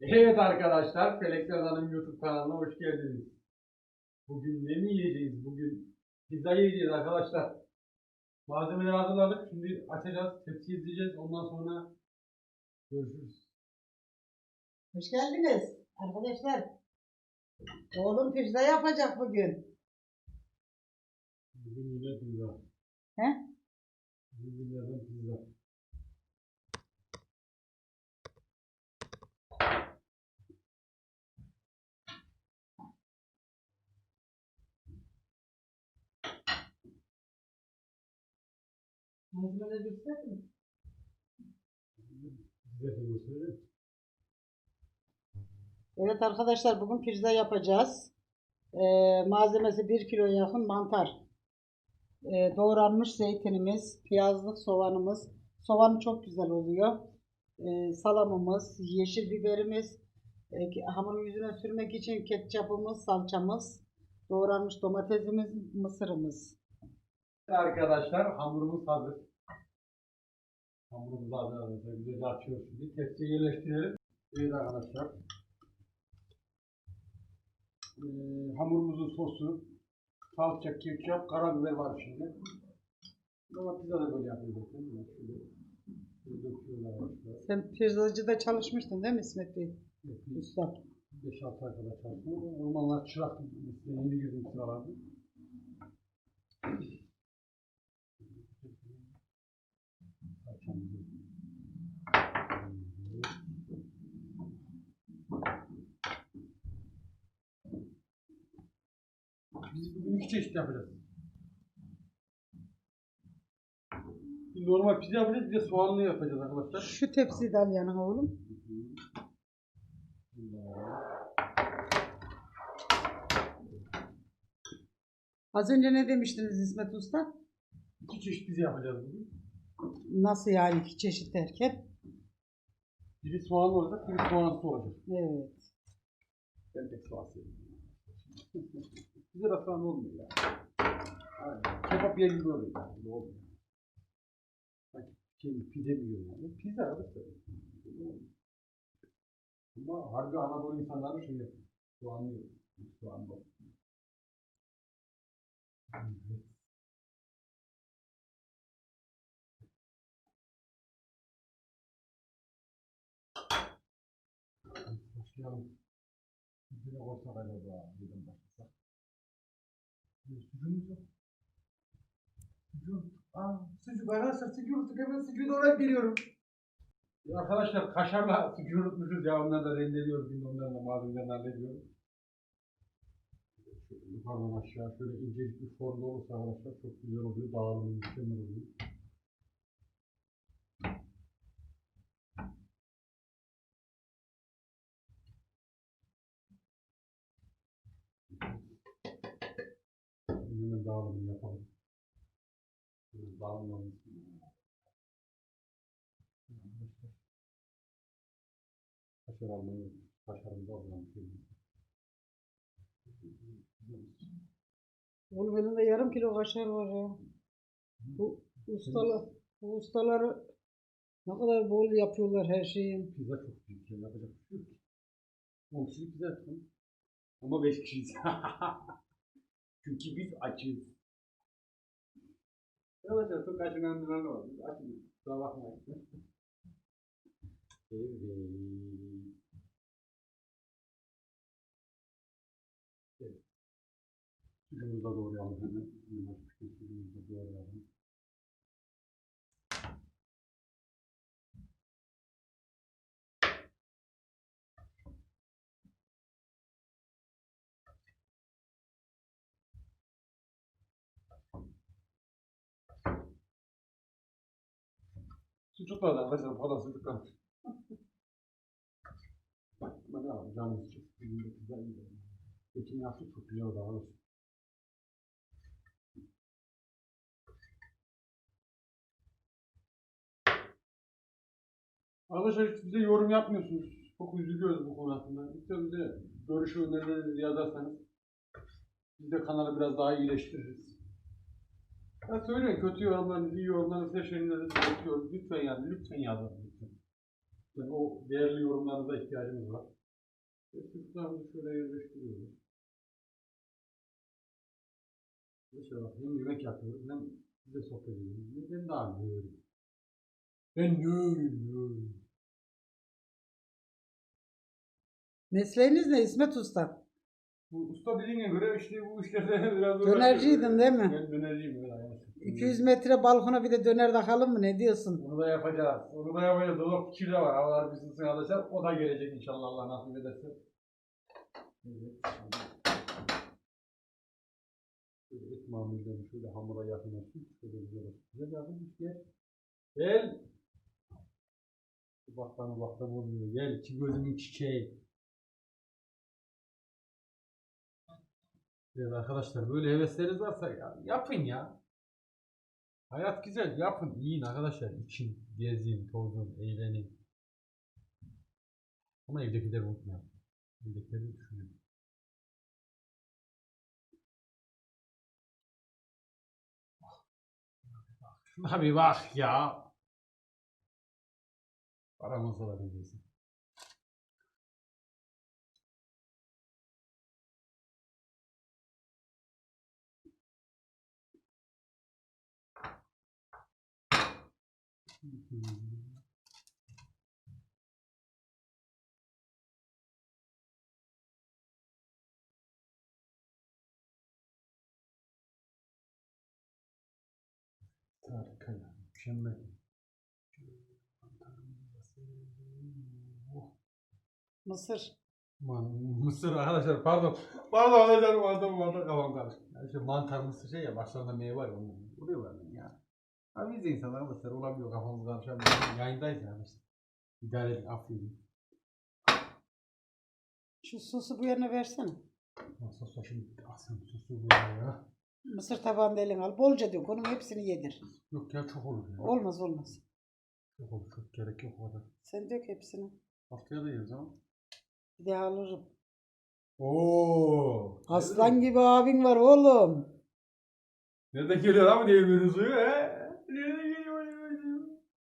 Evet arkadaşlar, Felekler Hanım YouTube kanalına hoş geldiniz. Bugün ne mi yiyeceğiz? Bugün pizza yiyeceğiz arkadaşlar. Malzemeleri hazırladık. Şimdi açacağız, tepsi izleyeceğiz. Ondan sonra görüşürüz. Hoş geldiniz arkadaşlar. Oğlum pizza yapacak bugün. Bugün yine pizza. He? Bugün yine Malzemeleri göster mi? Evet arkadaşlar bugün pizza yapacağız. Ee, malzemesi 1 kilo yakın mantar. Ee, doğranmış zeytinimiz, piyazlık soğanımız. Soğanı çok güzel oluyor. Ee, salamımız, yeşil biberimiz, e, hamurun yüzüne sürmek için ketçapımız, salçamız, doğranmış domatesimiz, mısırımız. Arkadaşlar hamurumuz hazır. Hamurumuz hazır arkadaşlar. Güzelce açıyoruz şimdi. Tepsiye yerleştirelim. Evet arkadaşlar. Ee, hamurumuzun sosu, salça, ketçap, karabiber var şimdi. Ama pizza da böyle yapıyor zaten. Yani Şöyle, şöyle döküyorlar arkadaşlar. Sen pizzacıda çalışmıştın değil mi İsmet Bey? Evet, Usta. 5-6 ay kadar çalıştım. O zamanlar çırak mesleğine yeni girdim sıralarda. Biz bugün iki çeşit yapacağız. Bir normal pizza yapacağız, bir de soğanlı yapacağız arkadaşlar. Şu tepsiyi de al yanına oğlum. Az önce ne demiştiniz İsmet Usta? İki çeşit pizza yapacağız bugün. Nasıl yani iki çeşit derken? Biri soğanlı olacak, biri soğansız olacak. Evet. Ben pek soğan sevmiyorum. Bize soğan olmuyor ya. Aynen. Kebap yer gibi oluyor yani. Ne olmuyor? Sanki şey, pide mi yiyor yani? Pizza arkadaşlar. Ama harbi Anadolu insanları şey yapıyor. Soğanlı yiyor. Soğanlı olmuyor. Evet. Başlayalım. Bizde olsa acaba dedim başlasak. Sucuğumuz yok. Sucuğum. Aa, sucuk arkadaşlar sucuğu unuttuk hemen sucuğu doğrayıp geliyorum. Ya arkadaşlar kaşarla sucuğu unutmuşuz ya onları da rendeliyoruz şimdi onları da malzemelerini hallediyoruz. Yukarıdan aşağı şöyle incecik bir formda olursa arkadaşlar çok güzel oluyor. Dağılımı mükemmel oluyor. Dağılımını yapalım. Dağılımlarını Kaşar almayı. Kaşarımızı alalım. Oğlum elinde yarım kilo kaşar var ya. Bu ustalar, bu ustaları ne kadar bol yapıyorlar her şeyin. Pizza çok büyük ya. Yapacak bir şey yok. 10 kişilik pizza yaptım. Ama 5 kişiyiz. Çünkü biz açız. Arkadaşlar çok kaçınandılar var. Biz açız. Kusura bakmayın. evet. Evet. Da doğrayalım hemen. Sucuk var arkadaşlar falan sucuk var. Bak ama ne yapalım canımız çok gün güzel yiyelim. Geçen yaptık çok güzel oldu arkadaşlar. Arkadaşlar hiç bize yorum yapmıyorsunuz. Çok üzülüyoruz bu konu hakkında. Lütfen bize görüş önerilerinizi yazarsanız biz de kanalı biraz daha iyileştiririz. Ya söyleyin kötü yorumlarınızı, iyi yorumlarınızı, şerinlerinizi bekliyoruz. Lütfen yani, lütfen yazın. Lütfen. Yani o değerli yorumlarınıza ihtiyacımız var. Ve Çocuklarımızı şöyle yerleştiriyoruz. Bak hem yemek yapıyoruz hem size sohbet ediyoruz. Ben daha böyle. Ben böyle böyle. Mesleğiniz ne İsmet Usta? Bu usta dediğine göre işte bu işlerde biraz Dönerciydin değil mi? Ben dönerciyim. Arkadaşlar. 200 metre balkona bir de döner takalım mı? Ne diyorsun? Onu da yapacağız. Onu da yapacağız. Dolap fikir de var. Havalar ısınsın arkadaşlar. O da gelecek inşallah Allah nasip ederse. Şöyle et mamullerini şöyle hamura yakınlaştım. Şöyle güzel olsun. Güzel yakınmış gel. Gel. Baktan baktan olmuyor. Gel iki gözümün çiçeği. Evet arkadaşlar böyle hevesleriniz varsa ya, yapın ya. Hayat güzel yapın. Yiyin arkadaşlar. için gezin, tozun, eğlenin. Ama evdekileri unutmayalım. Evdekileri düşünün. Şuna bir bak ya. Paramızla da Harika ya. Mükemmel. Mısır. Man, mısır arkadaşlar pardon. Pardon arkadaşlar pardon pardon kafam karıştı. Yani işte mantar mısır şey ya başlarında meyve var onun. Buraya var ya. Abi biz de insanlar arkadaşlar olabiliyor kafamız karışabiliyor. Yayındayız ya işte. İdare edin affedin. Şu sosu bu yana versene. Nasıl olsa şimdi asın susu bu ya. Mısır tabağında elin al. Bolca dök. Onun hepsini yedir. Yok ya çok olur ya. Olmaz olmaz. Çok olur çok gerek yok o kadar. Sen dök hepsini. Haftaya da yiyoruz ama. Bir daha alırım. Oo. Aslan gibi abin var oğlum. Nereden geliyor abi değirmenin suyu he?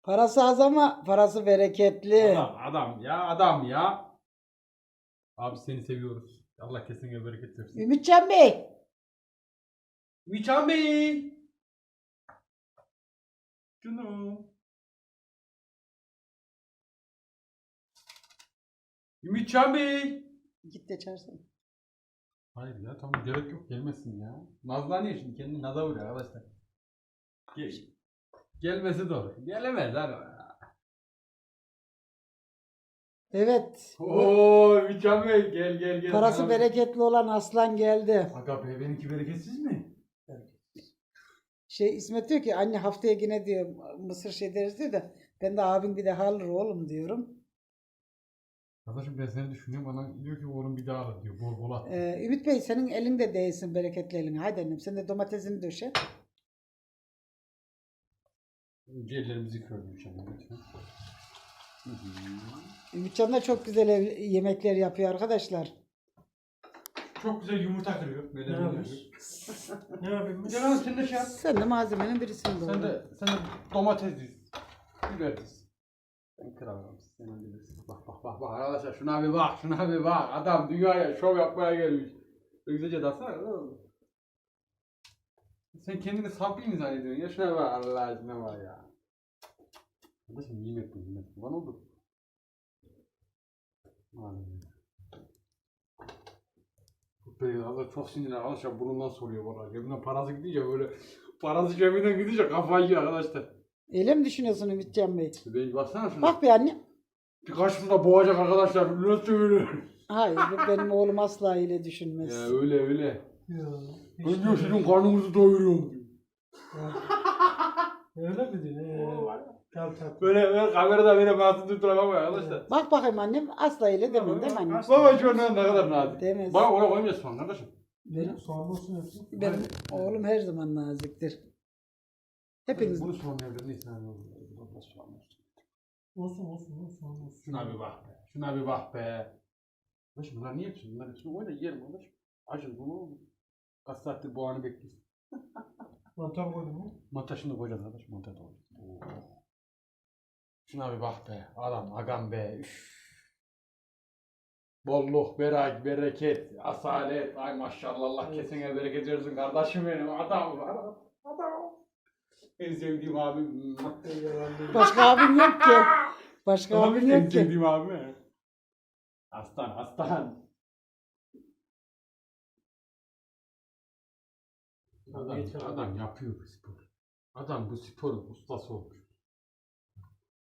Parası az ama parası bereketli. Adam adam ya adam ya. Abi seni seviyoruz. Allah kesinlikle bereket versin. Ümitcan Bey. Miçan Bey. Canım. Ümitcan Bey. Git de çağırsana. Hayır ya tamam gerek yok gelmesin ya. Nazlanıyor şimdi kendini naza vuruyor arkadaşlar. Gel. Gelmesi doğru. Gelemez abi. Evet. Oo Bey gel gel gel. Parası Abi. bereketli olan aslan geldi. Aga be benimki bereketsiz mi? Şey İsmet diyor ki anne haftaya yine diyor mısır şey deriz diyor da ben de abin bir daha alır oğlum diyorum. Arkadaşım ben seni düşünüyorum bana diyor ki oğlum bir daha al diyor bol bol at. Ee, Ümit Bey senin elin de değsin bereketli elin. Haydi annem sen de domatesini döşe. Önce ellerimizi yıkıyorum inşallah lütfen. Hı hı. Ümitcan da çok güzel ev- yemekler yapıyor arkadaşlar. Çok güzel yumurta kırıyor. Ne yapıyorsun? yapıyor. Ne yapayım? Abi sen de şey yap. Sen de malzemenin birisini Sen doğru. de, sen de domates diz. Biber diz. Ben kıramam. Sen halledin. Bak bak bak bak arkadaşlar şuna bir bak şuna bir bak. Adam dünyaya şov yapmaya gelmiş. Güzelce datsana. Sen kendini saplı mı zannediyorsun ya? Şuna bak Allah aşkına var ya. Kardeşim yemek bu yemek. Bana oldu. Aynen. Bu beyazlar çok sinirli arkadaşlar burnundan soruyor bana. Cebinden parası gidince böyle parası cebinden gidince kafayı yiyor arkadaşlar. Öyle mi düşünüyorsun Ümitcan Bey? Ben baksana şuna. Bak bir anne. Bir karşımda boğacak arkadaşlar. Nasıl öyle? Hayır benim oğlum asla öyle düşünmez. ya öyle öyle. Ya, Ben diyor sizin karnınızı doyuruyorum. diyor. Öyle mi diyor? Ee, Kal kal. Böyle böyle kamerada beni masum tutturamam arkadaşlar. Bak bakayım annem asla öyle demin değil mi annem? Baba şu an ne kadar nazik. Demez. Bana oraya koymayasın falan kardeşim. Benim, Soğan olsun hepsi. benim oğlum her zaman naziktir. Hepiniz Bunu sormayabilir neyse. hani olur. Olsun olsun olsun. soğan olsun. Şuna bir bak be. Şuna bir bak be. Kardeşim bunlar niye yapıyorsun? Bunlar hepsini koy da yiyelim kardeşim. Acın bunu. Kaç saattir bu anı bekliyorsun. Mantar koydun mu? Mantar şimdi koyacağız kardeşim. Mantar da koyacağız. Oo. Şuna bir bak be. Adam agam be. Üf. Bolluk, berak, bereket, asalet. Ay maşallah Allah kesene bereket versin kardeşim benim. Adam, adam, adam. En sevdiğim abim. Başka abim yok ki. Başka abim en yok ki. sevdiğim abim. Aslan, aslan. Adam, Yeter. adam yapıyor bu spor. Adam bu sporun ustası olmuş.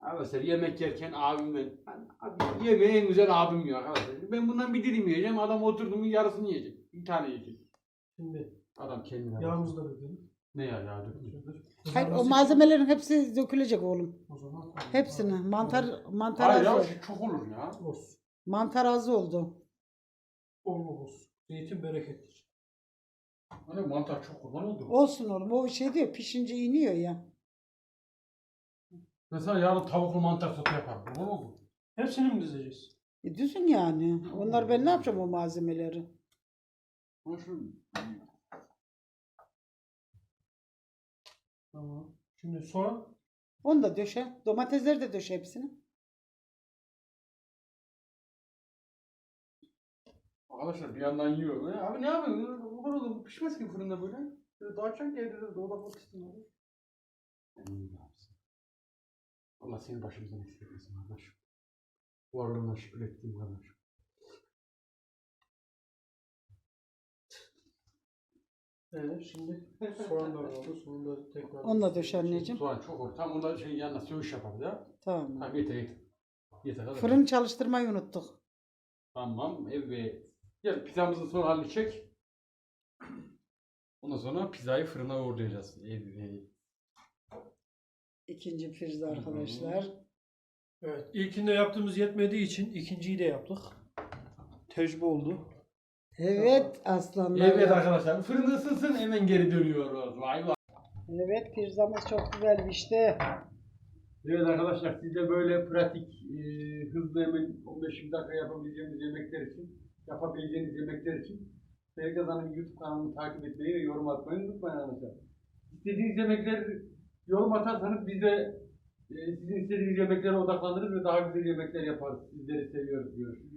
Abi mesela yemek yerken abim ben, ben abi yemeği en güzel abim yiyor arkadaşlar. Ben bundan bir dilim yiyeceğim, adam oturdu mu yarısını yiyecek. Bir tane yiyecek. Şimdi Adam kendine yağımızı da dökelim. Ne ya ya. Hayır, o malzemelerin hepsi dökülecek oğlum. O zaman. Hepsini. Mantar mantar Hayır ya az. şu çok olur ya. Olsun. Mantar az oldu. Bolluk olsun. Zeytin berekettir. Hani mantar çok kurban oldu. Olsun oğlum. O şey diyor pişince iniyor ya. Mesela yarın tavuklu mantar sote yaparım. Kurban oldu. Hepsini mi dizeceğiz? E düşün yani. Onlar ben ne yapacağım o malzemeleri? Ama şu Tamam. Şimdi soğan. Onu da döşe. Domatesleri de döşe hepsini. Arkadaşlar bir yandan yiyor. Ya abi ne yapıyorsun? Kurban oldu. Bu pişmez ki fırında böyle. Böyle daha çok evde de dolaba pişsin abi. Ne yapsın? Allah senin başımızdan eksik etmesin kardeşim. Varlığına şükür ettiğim kardeşim. Evet şimdi soğan da oldu. Soğan da tekrar. Onu da döş anneciğim. Soğan çok olur. Tam onda şey yanına söğüş yaparız ya. Tamam. Tamam yeter yeter. Yeter hadi. Fırın çalıştırmayı unuttuk. Tamam evet. Gel pizzamızın son halini çek. Ondan sonra pizzayı fırına uğurlayacağız. Evet. İkinci pizza arkadaşlar. Evet. İlkinde yaptığımız yetmediği için ikinciyi de yaptık. Tecrübe oldu. Evet aslanlar. Evet arkadaşlar fırın ısınsın hemen geri dönüyoruz. Vay vay. Evet pizzamız çok güzel işte. Evet arkadaşlar siz de böyle pratik, e, hızlı hemen 15-20 dakika yapabileceğiniz yemekler için, yapabileceğiniz yemekler için Sevgili Hanım YouTube kanalını takip etmeyi ve yorum atmayı unutmayın arkadaşlar. İstediğiniz yemekler yorum atarsanız biz de e, sizin istediğiniz yemeklere odaklanırız ve daha güzel yemekler yaparız. Sizleri seviyoruz. Görüşürüz.